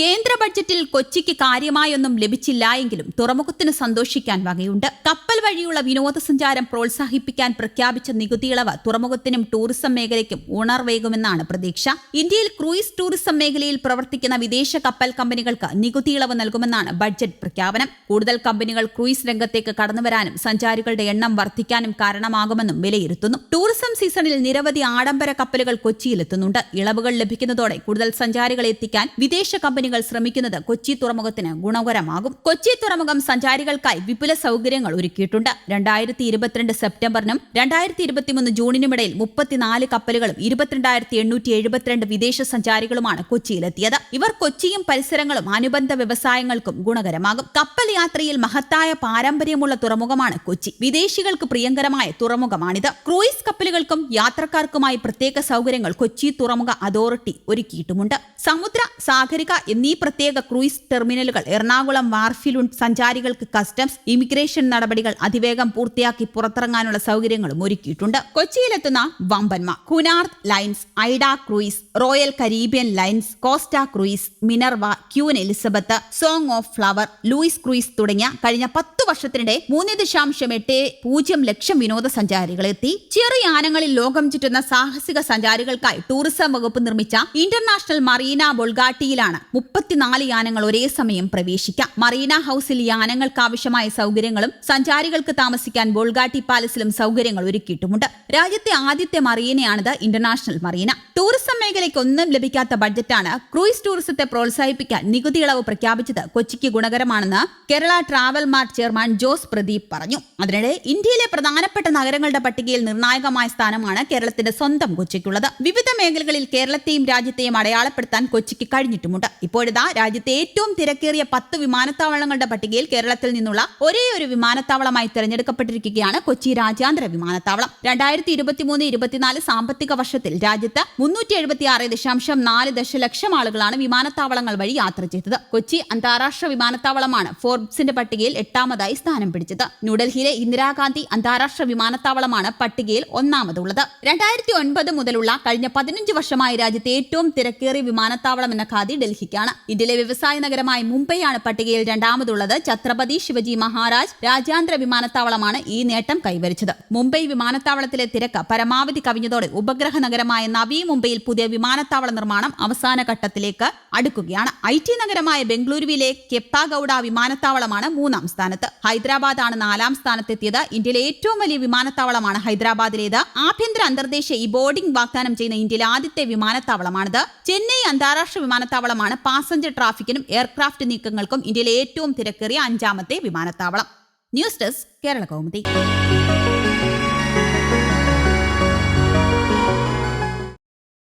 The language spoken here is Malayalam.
കേന്ദ്ര ബഡ്ജറ്റിൽ കൊച്ചിക്ക് കാര്യമായൊന്നും ലഭിച്ചില്ല എങ്കിലും തുറമുഖത്തിന് സന്തോഷിക്കാൻ വകയുണ്ട്. കപ്പൽ വഴിയുള്ള വിനോദസഞ്ചാരം പ്രോത്സാഹിപ്പിക്കാൻ പ്രഖ്യാപിച്ച നികുതി ഇളവ് തുറമുഖത്തിനും ടൂറിസം മേഖലയ്ക്കും ഉണർവേകുമെന്നാണ് പ്രതീക്ഷ. ഇന്ത്യയിൽ ക്രൂയിസ് ടൂറിസം മേഖലയിൽ പ്രവർത്തിക്കുന്ന വിദേശ കപ്പൽ കമ്പനികൾക്ക് നികുതി ഇളവ് നൽകുമെന്നാണ് ബഡ്ജറ്റ് പ്രഖ്യാപനം. കൂടുതൽ കമ്പനികൾ ക്രൂയിസ് രംഗത്തേക്ക് കടന്നുവരാനും സഞ്ചാരികളുടെ എണ്ണം വർദ്ധിക്കാനും കാരണമാകുമെന്നും വിലയിരുത്തുന്നു. ടൂറിസം സീസണിൽ നിരവധി ആഡംബര കപ്പലുകൾ കൊച്ചിയിലെത്തുന്നുണ്ട്. ഇളവുകൾ ലഭിക്കുന്നതോടെ കൂടുതൽ സഞ്ചാരികളെ എത്തിക്കാൻ വിദേശ കമ്പനികൾ ശ്രമിക്കുന്നത് കൊച്ചി തുറമുഖത്തിന് ഗുണകരമാകും. കൊച്ചി തുറമുഖം സഞ്ചാരികൾക്കായി വിപുല സൗകര്യങ്ങൾ ഒരുക്കിയിട്ടുണ്ട്. രണ്ടായിരത്തി ഇരുപത്തിരണ്ട് സെപ്റ്റംബറിനും രണ്ടായിരത്തി ഇരുപത്തിമൂന്ന് ജൂണിനുമിടയിൽ മുപ്പത്തിനാല് കപ്പലുകളും ഇരുപത്തിരണ്ടായിരത്തി എണ്ണൂറ്റി എഴുപത്തിരണ്ട് വിദേശ സഞ്ചാരികളുമാണ് കൊച്ചിയിലെത്തിയത്. ഇവർ കൊച്ചിയും പരിസരങ്ങളും അനുബന്ധ വ്യവസായങ്ങൾക്കും ഗുണകരമാകും. കപ്പൽ യാത്രയിൽ മഹത്തായ പാരമ്പര്യമുള്ള തുറമുഖമാണ് കൊച്ചി. വിദേശികൾക്ക് പ്രിയങ്കരമായ തുറമുഖമാണിത്. ക്രൂയിസ് കപ്പലുകൾക്കും യാത്രക്കാർക്കുമായി പ്രത്യേക സൗകര്യങ്ങൾ കൊച്ചി തുറമുഖ അതോറിറ്റി ഒരുക്കിയിട്ടുമുണ്ട്. സമുദ്ര സാഗരിക എന്നീ പ്രത്യേക ക്രൂയിസ് ടെർമിനലുകൾ എറണാകുളം വാർഫിലുണ്ട് സഞ്ചാരികൾക്ക് കസ്റ്റംസ് ഇമിഗ്രേഷൻ നടപടികൾ അതിവേഗം പൂർത്തിയാക്കി പുറത്തിറങ്ങാനുള്ള സൗകര്യങ്ങളും ഒരുക്കിയിട്ടുണ്ട്. കൊച്ചിയിലെത്തുന്ന വമ്പന്മാർ Cunard lines AIDA cruise Royal Caribbean lines Costa cruise Minerva Queen Elizabeth song of flower Louis cruise തുടങ്ങിയ കഴിഞ്ഞ പത്ത് വർഷത്തിനിടെ മൂന്ന് ദശാംശം എട്ട് പൂജ്യം ലക്ഷം വിനോദസഞ്ചാരികളെത്തി ചെറിയ യാനങ്ങളിൽ ലോകം ചുറ്റുന്ന സാഹസിക സഞ്ചാരികൾക്കായി ടൂറിസം വകുപ്പ് നിർമ്മിച്ച ഇന്റർനാഷണൽ മറീന ബൊൾഗാട്ടിയിലാണ് മുപ്പത്തിനാല് യാനങ്ങൾ ഒരേ സമയം പ്രവേശിക്കാം. മറീന ഹൌസിൽ യാനങ്ങൾക്ക് ആവശ്യമായ സൗകര്യങ്ങളും സഞ്ചാരികൾക്ക് താമസിക്കാൻ ബോൾഗാട്ടി പാലസിലും സൗകര്യങ്ങൾ ഒരുക്കിയിട്ടുമുണ്ട്. രാജ്യത്തെ ആദ്യത്തെ മറീനയാണിത് ഇന്റർനാഷണൽ മറീന. ടൂറിസം മേഖലയ്ക്ക് ഒന്നും ലഭിക്കാത്ത ബഡ്ജറ്റാണ് ക്രൂയിസ് ടൂറിസത്തെ പ്രോത്സാഹിപ്പിക്കാൻ നികുതി ഇളവ് പ്രഖ്യാപിച്ചത് കൊച്ചിക്ക് ഗുണകരമാണെന്ന് Kerala travel mart chairman Jose Pradeep പറഞ്ഞു. അതിനിടെ ഇന്ത്യയിലെ പ്രധാനപ്പെട്ട നഗരങ്ങളുടെ പട്ടികയിൽ നിർണായകമായ സ്ഥാനമാണ് കേരളത്തിന്റെ സ്വന്തം കൊച്ചിക്കുള്ളത്. വിവിധ മേഖലകളിൽ കേരളത്തെയും രാജ്യത്തെയും അടയാളപ്പെടുത്താൻ കൊച്ചിക്ക് കഴിഞ്ഞിട്ടുമുണ്ട്. ഇപ്പോഴിതാ രാജ്യത്തെ ഏറ്റവും തിരക്കേറിയ പത്ത് വിമാനത്താവളങ്ങളുടെ പട്ടികയിൽ കേരളത്തിൽ നിന്നുള്ള ഒരേ ഒരു വിമാനത്താവളമായി തെരഞ്ഞെടുക്കപ്പെട്ടിരിക്കുകയാണ് കൊച്ചി രാജ്യാന്തര വിമാനത്താവളം. രണ്ടായിരത്തി ഇരുപത്തിമൂന്ന് ഇരുപത്തിനാല് സാമ്പത്തിക വർഷത്തിൽ രാജ്യത്ത് മുന്നൂറ്റി എഴുപത്തി ആറ് ദശാംശം നാല് ദശലക്ഷം ആളുകളാണ് വിമാനത്താവളങ്ങൾ വഴി യാത്ര ചെയ്തത്. കൊച്ചി അന്താരാഷ്ട്ര വിമാനത്താവളമാണ് ഫോർബ്സിന്റെ പട്ടികയിൽ എട്ടാമതായി സ്ഥാനം പിടിച്ചത്. ന്യൂഡൽഹിയിലെ ഇന്ദിരാഗാന്ധി അന്താരാഷ്ട്ര വിമാനത്താവളമാണ് പട്ടികയിൽ ഒന്നാമതുള്ളത്. രണ്ടായിരത്തി ഒൻപത് മുതലുള്ള കഴിഞ്ഞ പതിനഞ്ച് വർഷമായി രാജ്യത്തെ ഏറ്റവും തിരക്കേറിയ വിമാനത്താവളം എന്ന ഖാദി ഡൽഹിക്കാണ്. ഇന്ത്യയിലെ വ്യവസായ നഗരമായ മുംബൈയാണ് പട്ടികയിൽ രണ്ടാമതുള്ളത്. ഛത്രപതി ശിവജി മഹാരാജ് രാജ്യാന്തര വിമാനത്താവളമാണ് ഈ നേട്ടം കൈവരിച്ചത്. മുംബൈ വിമാനത്താവളത്തിലെ തിരക്ക് പരമാവധി കവിഞ്ഞതോടെ ഉപഗ്രഹ നഗരമായ നവീ മുംബൈയിൽ പുതിയ വിമാനത്താവള നിർമ്മാണം അവസാന ഘട്ടത്തിലേക്ക് അടുക്കുകയാണ്. ഐ ടി നഗരമായ ബംഗളൂരുവിലെ കെപ്പാഗൌഡ വിമാനത്താവളമാണ് മൂന്നാം സ്ഥാനത്ത്. ഹൈദരാബാദാണ് നാലാം സ്ഥാനത്തെത്തിയത്. ഇന്ത്യയിലെ ഏറ്റവും വലിയ വിമാനത്താവളമാണ് ഹൈദരാബാദിലേത്. ആഭ്യന്തര അന്തർദേശീയ ഈ ബോർഡിംഗ് വാഗ്ദാനം ചെയ്യുന്ന ഇന്ത്യയിലെ ആദ്യത്തെ വിമാനത്താവളമാണിത്. ചെന്നൈ അന്താരാഷ്ട്ര വിമാനത്താവളമാണ് പാസഞ്ചർ ട്രാഫിക്കിനും എയർക്രാഫ്റ്റ് നീക്കങ്ങൾക്കും ഇന്ത്യയിലെ ഏറ്റവും തിരക്കേറിയ അഞ്ചാമത്തെ വിമാനത്താവളം. News desk Kerala Kaumudi.